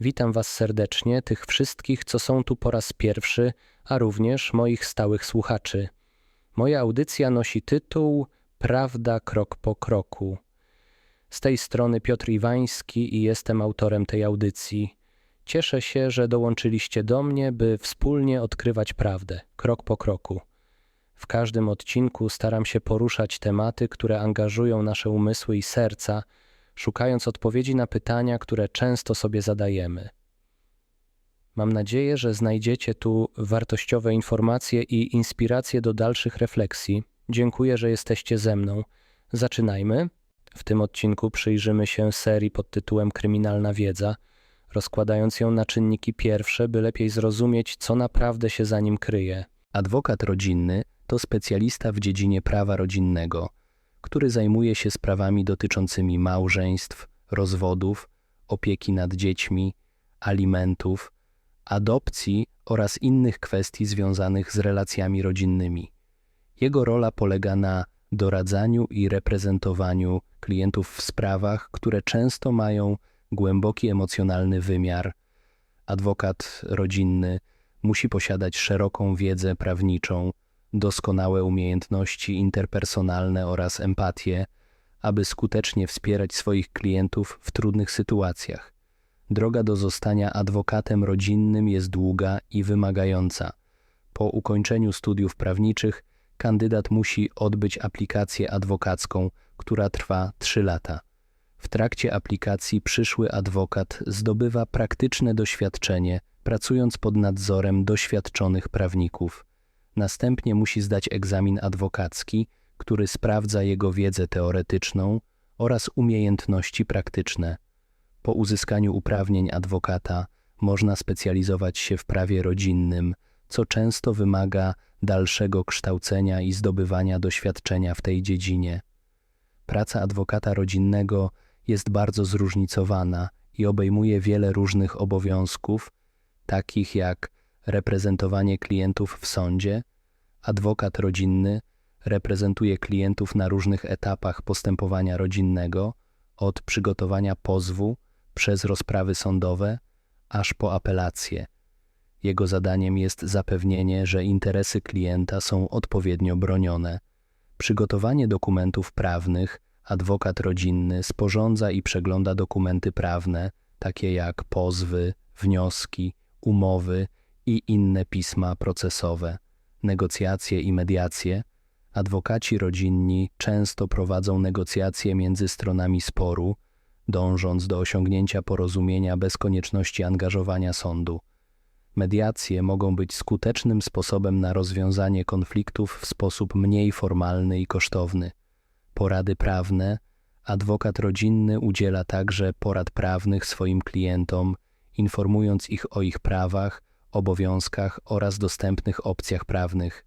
Witam Was serdecznie, tych wszystkich, co są tu po raz pierwszy, a również moich stałych słuchaczy. Moja audycja nosi tytuł Prawda krok po kroku. Z tej strony Piotr Iwański i jestem autorem tej audycji. Cieszę się, że dołączyliście do mnie, by wspólnie odkrywać prawdę, krok po kroku. W każdym odcinku staram się poruszać tematy, które angażują nasze umysły i serca, szukając odpowiedzi na pytania, które często sobie zadajemy. Mam nadzieję, że znajdziecie tu wartościowe informacje i inspiracje do dalszych refleksji. Dziękuję, że jesteście ze mną. Zaczynajmy. W tym odcinku przyjrzymy się serii pod tytułem Kryminalna wiedza, rozkładając ją na czynniki pierwsze, by lepiej zrozumieć, co naprawdę się za nim kryje. Adwokat rodzinny to specjalista w dziedzinie prawa rodzinnego, który zajmuje się sprawami dotyczącymi małżeństw, rozwodów, opieki nad dziećmi, alimentów, adopcji oraz innych kwestii związanych z relacjami rodzinnymi. Jego rola polega na doradzaniu i reprezentowaniu klientów w sprawach, które często mają głęboki emocjonalny wymiar. Adwokat rodzinny musi posiadać szeroką wiedzę prawniczą, doskonałe umiejętności interpersonalne oraz empatię, aby skutecznie wspierać swoich klientów w trudnych sytuacjach. Droga do zostania adwokatem rodzinnym jest długa i wymagająca. Po ukończeniu studiów prawniczych kandydat musi odbyć aplikację adwokacką, która trwa 3 lata. W trakcie aplikacji przyszły adwokat zdobywa praktyczne doświadczenie, pracując pod nadzorem doświadczonych prawników. Następnie musi zdać egzamin adwokacki, który sprawdza jego wiedzę teoretyczną oraz umiejętności praktyczne. Po uzyskaniu uprawnień adwokata można specjalizować się w prawie rodzinnym, co często wymaga dalszego kształcenia i zdobywania doświadczenia w tej dziedzinie. Praca adwokata rodzinnego jest bardzo zróżnicowana i obejmuje wiele różnych obowiązków, takich jak reprezentowanie klientów w sądzie, adwokat rodzinny reprezentuje klientów na różnych etapach postępowania rodzinnego, od przygotowania pozwu przez rozprawy sądowe aż po apelację. Jego zadaniem jest zapewnienie, że interesy klienta są odpowiednio bronione. Przygotowanie dokumentów prawnych, adwokat rodzinny sporządza i przegląda dokumenty prawne, takie jak pozwy, wnioski, umowy i inne pisma procesowe, negocjacje i mediacje. Adwokaci rodzinni często prowadzą negocjacje między stronami sporu, dążąc do osiągnięcia porozumienia bez konieczności angażowania sądu. Mediacje mogą być skutecznym sposobem na rozwiązanie konfliktów w sposób mniej formalny i kosztowny. Porady prawne Adwokat rodzinny udziela także porad prawnych swoim klientom, informując ich o ich prawach, obowiązkach oraz dostępnych opcjach prawnych.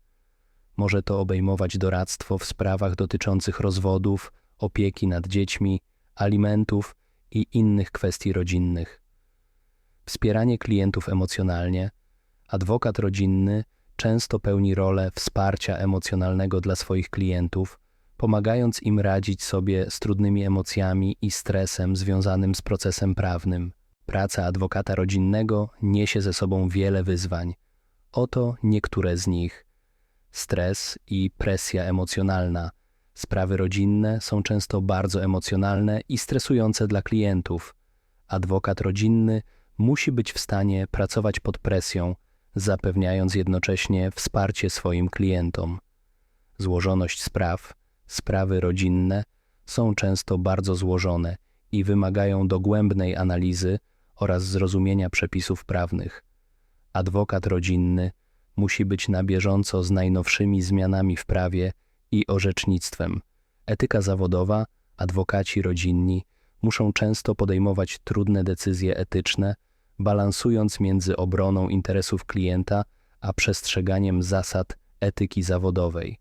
Może to obejmować doradztwo w sprawach dotyczących rozwodów, opieki nad dziećmi, alimentów i innych kwestii rodzinnych. Wspieranie klientów emocjonalnie. Adwokat rodzinny często pełni rolę wsparcia emocjonalnego dla swoich klientów, pomagając im radzić sobie z trudnymi emocjami i stresem związanym z procesem prawnym. Praca adwokata rodzinnego niesie ze sobą wiele wyzwań. Oto niektóre z nich: stres i presja emocjonalna. Sprawy rodzinne są często bardzo emocjonalne i stresujące dla klientów. Adwokat rodzinny musi być w stanie pracować pod presją, zapewniając jednocześnie wsparcie swoim klientom. Złożoność spraw, sprawy rodzinne są często bardzo złożone i wymagają dogłębnej analizy oraz zrozumienia przepisów prawnych. Adwokat rodzinny musi być na bieżąco z najnowszymi zmianami w prawie i orzecznictwem. Etyka zawodowa, adwokaci rodzinni muszą często podejmować trudne decyzje etyczne, balansując między obroną interesów klienta a przestrzeganiem zasad etyki zawodowej.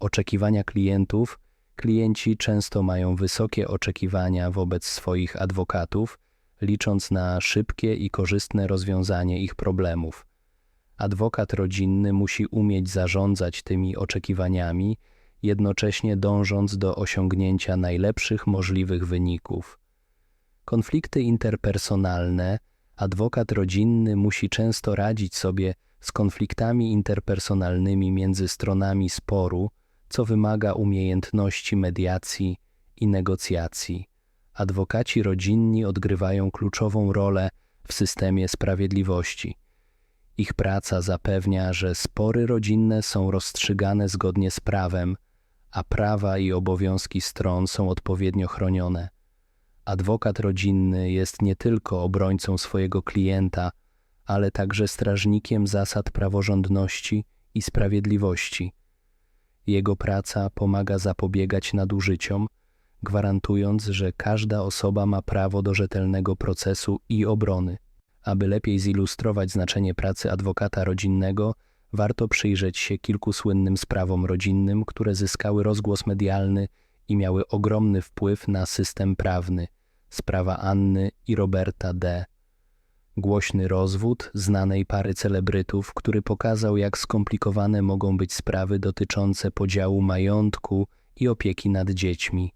Oczekiwania klientów klienci często mają wysokie oczekiwania wobec swoich adwokatów, licząc na szybkie i korzystne rozwiązanie ich problemów. Adwokat rodzinny musi umieć zarządzać tymi oczekiwaniami, jednocześnie dążąc do osiągnięcia najlepszych możliwych wyników. Konflikty interpersonalne Adwokat rodzinny musi często radzić sobie z konfliktami interpersonalnymi między stronami sporu, co wymaga umiejętności mediacji i negocjacji. Adwokaci rodzinni odgrywają kluczową rolę w systemie sprawiedliwości. Ich praca zapewnia, że spory rodzinne są rozstrzygane zgodnie z prawem, a prawa i obowiązki stron są odpowiednio chronione. Adwokat rodzinny jest nie tylko obrońcą swojego klienta, ale także strażnikiem zasad praworządności i sprawiedliwości. Jego praca pomaga zapobiegać nadużyciom, gwarantując, że każda osoba ma prawo do rzetelnego procesu i obrony. Aby lepiej zilustrować znaczenie pracy adwokata rodzinnego, warto przyjrzeć się kilku słynnym sprawom rodzinnym, które zyskały rozgłos medialny i miały ogromny wpływ na system prawny. Sprawa Anny i Roberta D. Głośny rozwód znanej pary celebrytów, który pokazał, jak skomplikowane mogą być sprawy dotyczące podziału majątku i opieki nad dziećmi.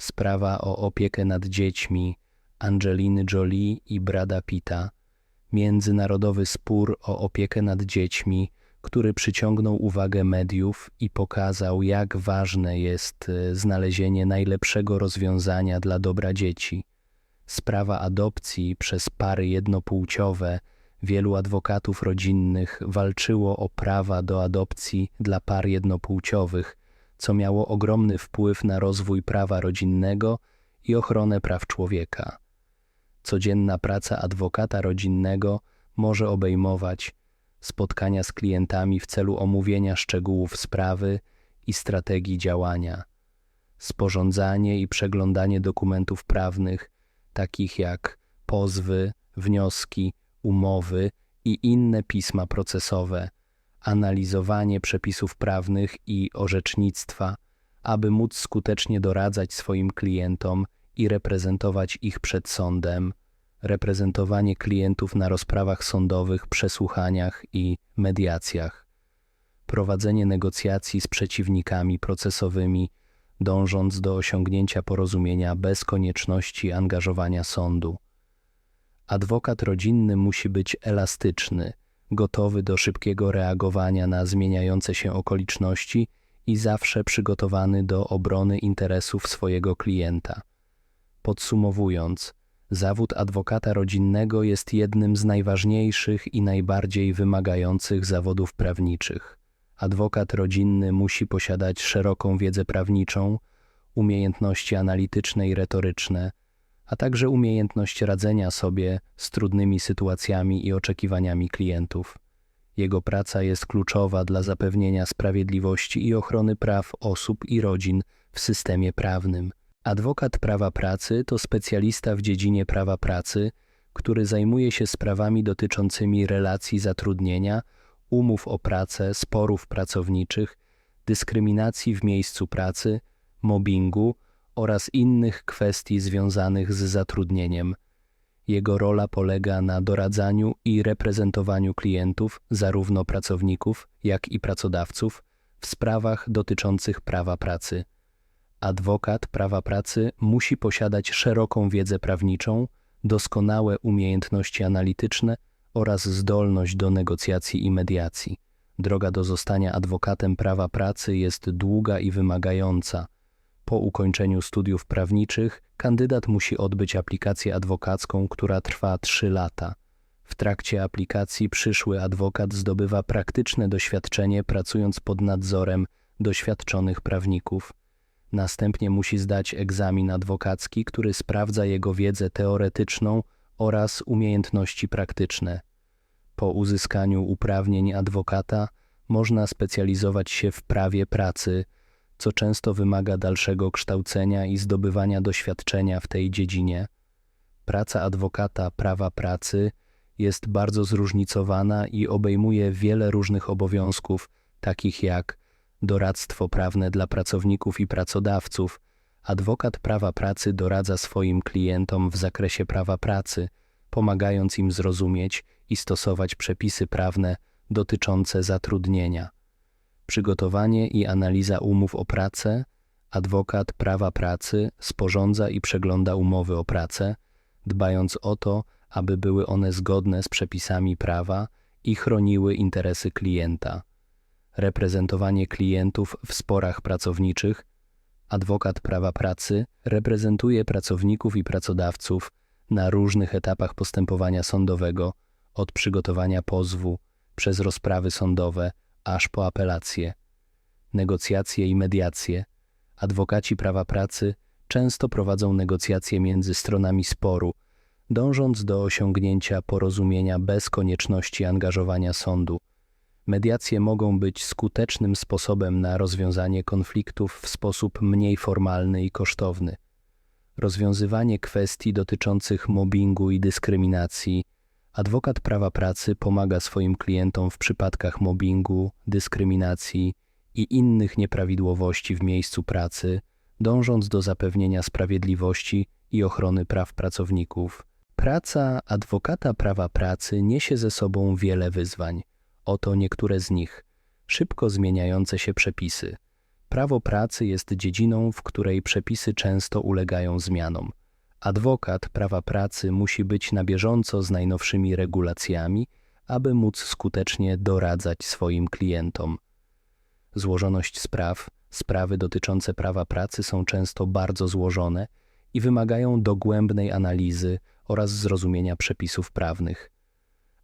Sprawa o opiekę nad dziećmi Angeliny Jolie i Brada Pitta. Międzynarodowy spór o opiekę nad dziećmi, który przyciągnął uwagę mediów i pokazał, jak ważne jest e, znalezienie najlepszego rozwiązania dla dobra dzieci. Sprawa adopcji przez pary jednopłciowe wielu adwokatów rodzinnych walczyło o prawa do adopcji dla par jednopłciowych, co miało ogromny wpływ na rozwój prawa rodzinnego i ochronę praw człowieka. Codzienna praca adwokata rodzinnego może obejmować spotkania z klientami w celu omówienia szczegółów sprawy i strategii działania, sporządzanie i przeglądanie dokumentów prawnych, takich jak pozwy, wnioski, umowy i inne pisma procesowe, analizowanie przepisów prawnych i orzecznictwa, aby móc skutecznie doradzać swoim klientom i reprezentować ich przed sądem, reprezentowanie klientów na rozprawach sądowych, przesłuchaniach i mediacjach, prowadzenie negocjacji z przeciwnikami procesowymi, dążąc do osiągnięcia porozumienia bez konieczności angażowania sądu. Adwokat rodzinny musi być elastyczny, gotowy do szybkiego reagowania na zmieniające się okoliczności i zawsze przygotowany do obrony interesów swojego klienta. Podsumowując, zawód adwokata rodzinnego jest jednym z najważniejszych i najbardziej wymagających zawodów prawniczych. Adwokat rodzinny musi posiadać szeroką wiedzę prawniczą, umiejętności analityczne i retoryczne, a także umiejętność radzenia sobie z trudnymi sytuacjami i oczekiwaniami klientów. Jego praca jest kluczowa dla zapewnienia sprawiedliwości i ochrony praw osób i rodzin w systemie prawnym. Adwokat prawa pracy to specjalista w dziedzinie prawa pracy, który zajmuje się sprawami dotyczącymi relacji zatrudnienia, umów o pracę, sporów pracowniczych, dyskryminacji w miejscu pracy, mobbingu oraz innych kwestii związanych z zatrudnieniem. Jego rola polega na doradzaniu i reprezentowaniu klientów, zarówno pracowników, jak i pracodawców, w sprawach dotyczących prawa pracy. Adwokat prawa pracy musi posiadać szeroką wiedzę prawniczą, doskonałe umiejętności analityczne oraz zdolność do negocjacji i mediacji. Droga do zostania adwokatem prawa pracy jest długa i wymagająca. Po ukończeniu studiów prawniczych kandydat musi odbyć aplikację adwokacką, która trwa 3 lata. W trakcie aplikacji przyszły adwokat zdobywa praktyczne doświadczenie pracując pod nadzorem doświadczonych prawników. Następnie musi zdać egzamin adwokacki, który sprawdza jego wiedzę teoretyczną oraz umiejętności praktyczne. Po uzyskaniu uprawnień adwokata można specjalizować się w prawie pracy, co często wymaga dalszego kształcenia i zdobywania doświadczenia w tej dziedzinie. Praca adwokata prawa pracy jest bardzo zróżnicowana i obejmuje wiele różnych obowiązków, takich jak doradztwo prawne dla pracowników i pracodawców. Adwokat prawa pracy doradza swoim klientom w zakresie prawa pracy, pomagając im zrozumieć i stosować przepisy prawne dotyczące zatrudnienia. Przygotowanie i analiza umów o pracę, adwokat prawa pracy sporządza i przegląda umowy o pracę, dbając o to, aby były one zgodne z przepisami prawa i chroniły interesy klienta. Reprezentowanie klientów w sporach pracowniczych Adwokat prawa pracy reprezentuje pracowników i pracodawców na różnych etapach postępowania sądowego, od przygotowania pozwu przez rozprawy sądowe aż po apelacje. Negocjacje i mediacje. Adwokaci prawa pracy często prowadzą negocjacje między stronami sporu, dążąc do osiągnięcia porozumienia bez konieczności angażowania sądu. Mediacje mogą być skutecznym sposobem na rozwiązanie konfliktów w sposób mniej formalny i kosztowny. Rozwiązywanie kwestii dotyczących mobbingu i dyskryminacji. Adwokat prawa pracy pomaga swoim klientom w przypadkach mobbingu, dyskryminacji i innych nieprawidłowości w miejscu pracy, dążąc do zapewnienia sprawiedliwości i ochrony praw pracowników. Praca adwokata prawa pracy niesie ze sobą wiele wyzwań. Oto niektóre z nich. Szybko zmieniające się przepisy. Prawo pracy jest dziedziną, w której przepisy często ulegają zmianom. Adwokat prawa pracy musi być na bieżąco z najnowszymi regulacjami, aby móc skutecznie doradzać swoim klientom. Złożoność spraw, sprawy dotyczące prawa pracy są często bardzo złożone i wymagają dogłębnej analizy oraz zrozumienia przepisów prawnych.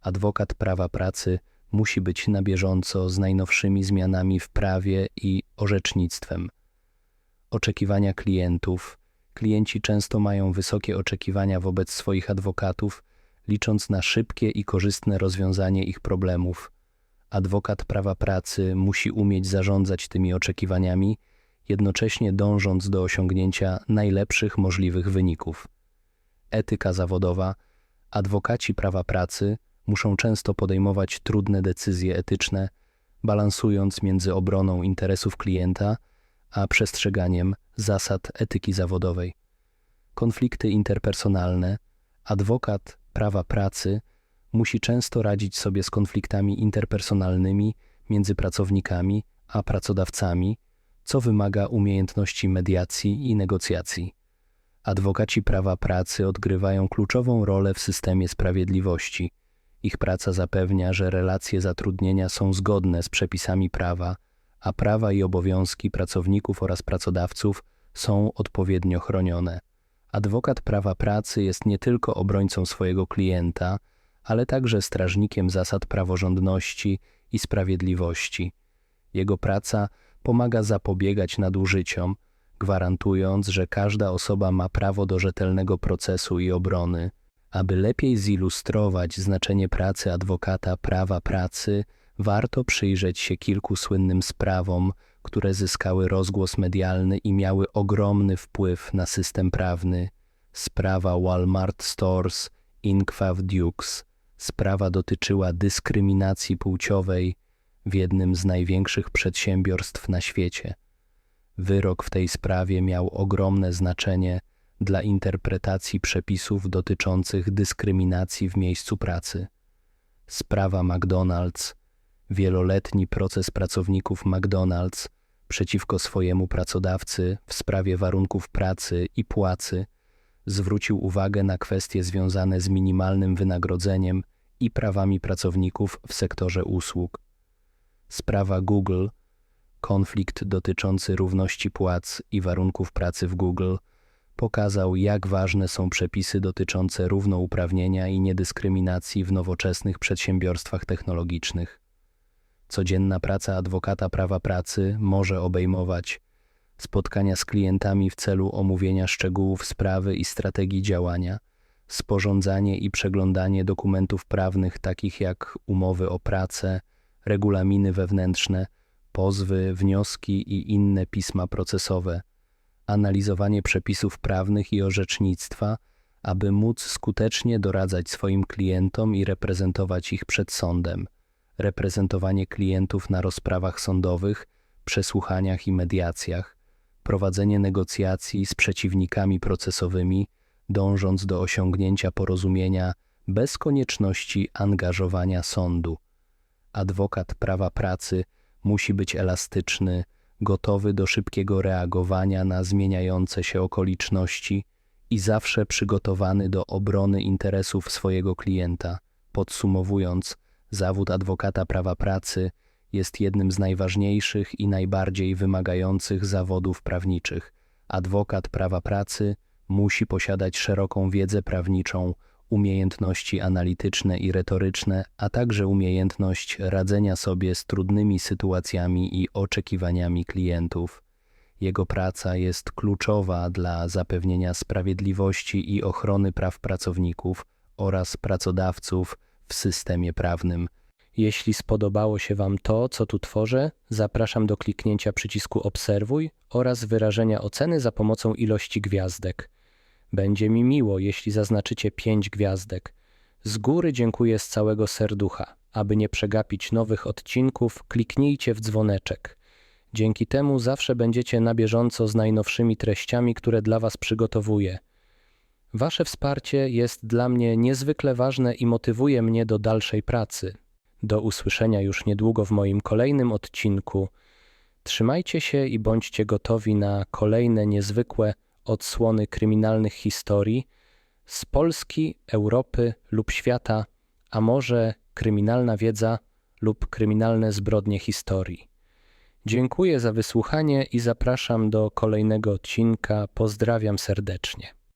Adwokat prawa pracy musi być na bieżąco z najnowszymi zmianami w prawie i orzecznictwem. Oczekiwania klientów. Klienci często mają wysokie oczekiwania wobec swoich adwokatów, licząc na szybkie i korzystne rozwiązanie ich problemów. Adwokat prawa pracy musi umieć zarządzać tymi oczekiwaniami, jednocześnie dążąc do osiągnięcia najlepszych możliwych wyników. Etyka zawodowa. Adwokaci prawa pracy muszą często podejmować trudne decyzje etyczne, balansując między obroną interesów klienta a przestrzeganiem zasad etyki zawodowej. Konflikty interpersonalne, adwokat prawa pracy musi często radzić sobie z konfliktami interpersonalnymi między pracownikami a pracodawcami, co wymaga umiejętności mediacji i negocjacji. Adwokaci prawa pracy odgrywają kluczową rolę w systemie sprawiedliwości – ich praca zapewnia, że relacje zatrudnienia są zgodne z przepisami prawa, a prawa i obowiązki pracowników oraz pracodawców są odpowiednio chronione. Adwokat prawa pracy jest nie tylko obrońcą swojego klienta, ale także strażnikiem zasad praworządności i sprawiedliwości. Jego praca pomaga zapobiegać nadużyciom, gwarantując, że każda osoba ma prawo do rzetelnego procesu i obrony. Aby lepiej zilustrować znaczenie pracy adwokata prawa pracy, warto przyjrzeć się kilku słynnym sprawom, które zyskały rozgłos medialny i miały ogromny wpływ na system prawny. Sprawa Walmart Stores Inqua Dukes. Sprawa dotyczyła dyskryminacji płciowej w jednym z największych przedsiębiorstw na świecie. Wyrok w tej sprawie miał ogromne znaczenie dla interpretacji przepisów dotyczących dyskryminacji w miejscu pracy. Sprawa McDonald's, wieloletni proces pracowników McDonald's przeciwko swojemu pracodawcy w sprawie warunków pracy i płacy, zwrócił uwagę na kwestie związane z minimalnym wynagrodzeniem i prawami pracowników w sektorze usług. Sprawa Google, konflikt dotyczący równości płac i warunków pracy w Google – pokazał, jak ważne są przepisy dotyczące równouprawnienia i niedyskryminacji w nowoczesnych przedsiębiorstwach technologicznych. Codzienna praca adwokata prawa pracy może obejmować spotkania z klientami w celu omówienia szczegółów sprawy i strategii działania, sporządzanie i przeglądanie dokumentów prawnych takich jak umowy o pracę, regulaminy wewnętrzne, pozwy, wnioski i inne pisma procesowe – analizowanie przepisów prawnych i orzecznictwa, aby móc skutecznie doradzać swoim klientom i reprezentować ich przed sądem, reprezentowanie klientów na rozprawach sądowych, przesłuchaniach i mediacjach, prowadzenie negocjacji z przeciwnikami procesowymi, dążąc do osiągnięcia porozumienia bez konieczności angażowania sądu. Adwokat prawa pracy musi być elastyczny, gotowy do szybkiego reagowania na zmieniające się okoliczności i zawsze przygotowany do obrony interesów swojego klienta. Podsumowując, zawód adwokata prawa pracy jest jednym z najważniejszych i najbardziej wymagających zawodów prawniczych. Adwokat prawa pracy musi posiadać szeroką wiedzę prawniczą, umiejętności analityczne i retoryczne, a także umiejętność radzenia sobie z trudnymi sytuacjami i oczekiwaniami klientów. Jego praca jest kluczowa dla zapewnienia sprawiedliwości i ochrony praw pracowników oraz pracodawców w systemie prawnym. Jeśli spodobało się Wam to, co tu tworzę, zapraszam do kliknięcia przycisku Obserwuj oraz wyrażenia oceny za pomocą ilości gwiazdek. Będzie mi miło, jeśli zaznaczycie 5 gwiazdek. Z góry dziękuję z całego serducha. Aby nie przegapić nowych odcinków, kliknijcie w dzwoneczek. Dzięki temu zawsze będziecie na bieżąco z najnowszymi treściami, które dla Was przygotowuję. Wasze wsparcie jest dla mnie niezwykle ważne i motywuje mnie do dalszej pracy. Do usłyszenia już niedługo w moim kolejnym odcinku. Trzymajcie się i bądźcie gotowi na kolejne niezwykłe odsłony kryminalnych historii z Polski, Europy lub świata, a może kryminalna wiedza lub kryminalne zbrodnie historii. Dziękuję za wysłuchanie i zapraszam do kolejnego odcinka. Pozdrawiam serdecznie.